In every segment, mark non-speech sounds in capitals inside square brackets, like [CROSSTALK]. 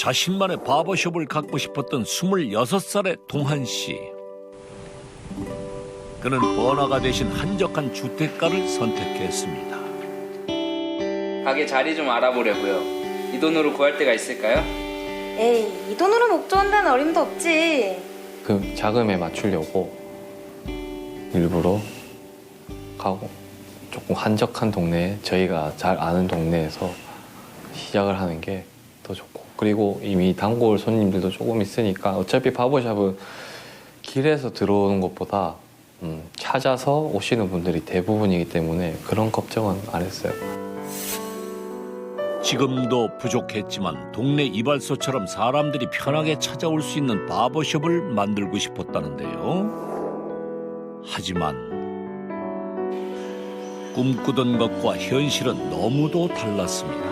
자신만의 바버숍을 갖고 싶었던 26살의 동한 씨. 그는 번화가 대신 한적한 주택가를 선택했습니다. 가게 자리 좀 알아보려고요. 이 돈으로 구할 데가 있을까요? 에이, 이 돈으로 목조한다는 어림도 없지. 그 자금에 맞추려고 일부러 가고 조금 한적한 동네 저희가 잘 아는 동네에서 시작을 하는 게 더 좋고 그리고 이미 단골 손님들도 조금 있으니까 어차피 바버샵은 길에서 들어오는 것보다 음, 찾아서 오시는 분들이 대부분이기 때문에 그런 걱정은 안 했어요. 지금도 부족했지만 동네 이발소처럼 사람들이 편하게 찾아올 수 있는 바버숍을 만들고 싶었다는데요. 하지만 꿈꾸던 것과 현실은 너무도 달랐습니다.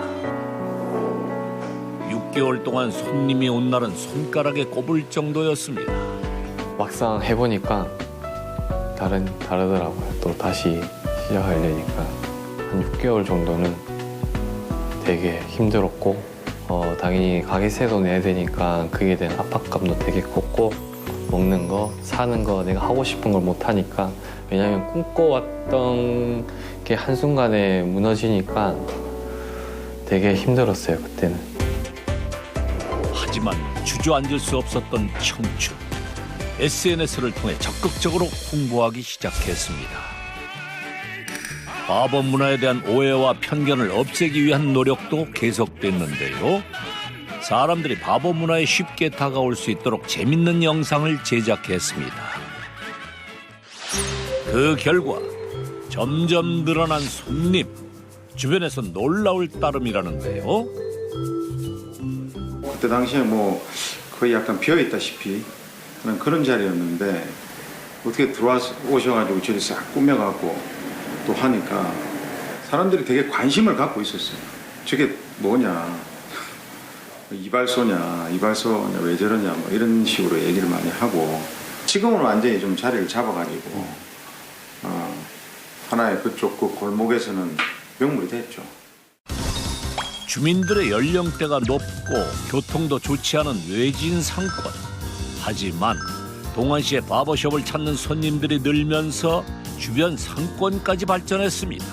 6개월 동안 손님이 온 날은 손가락에 꼽을 정도였습니다. 막상 해보니까 다른 다르더라고요. 또 다시 시작하려니까 한 6개월 정도는 되게 힘들었고 어, 당연히 가게세도 내야 되니까 그에 대한 압박감도 되게 컸고 먹는 거 사는 거 내가 하고 싶은 걸 못 하니까 왜냐하면 꿈꿔왔던 게 한순간에 무너지니까 되게 힘들었어요 그때는. 하지만 주저앉을 수 없었던 청춘. SNS를 통해 적극적으로 홍보하기 시작했습니다. 바버 문화에 대한 오해와 편견을 없애기 위한 노력도 계속됐는데요. 사람들이 바버 문화에 쉽게 다가올 수 있도록 재밌는 영상을 제작했습니다. 그 결과 점점 늘어난 손님, 주변에서 놀라울 따름이라는데요. 그때 당시에 뭐 거의 약간 비어 있다시피 하는 그런 자리였는데 어떻게 들어오셔가지고 저리 싹 꾸며갖고 또 하니까 사람들이 되게 관심을 갖고 있었어요. 저게 뭐냐, [LAUGHS] 이발소냐, 이발소냐 왜 저러냐 뭐 이런 식으로 얘기를 많이 하고 지금은 완전히 좀 자리를 잡아가지고 어, 하나의 그쪽 그 골목에서는 명물이 됐죠. 주민들의 연령대가 높고 교통도 좋지 않은 외진 상권. 하지만 동안시의 바버숍을 찾는 손님들이 늘면서 주변 상권까지 발전했습니다.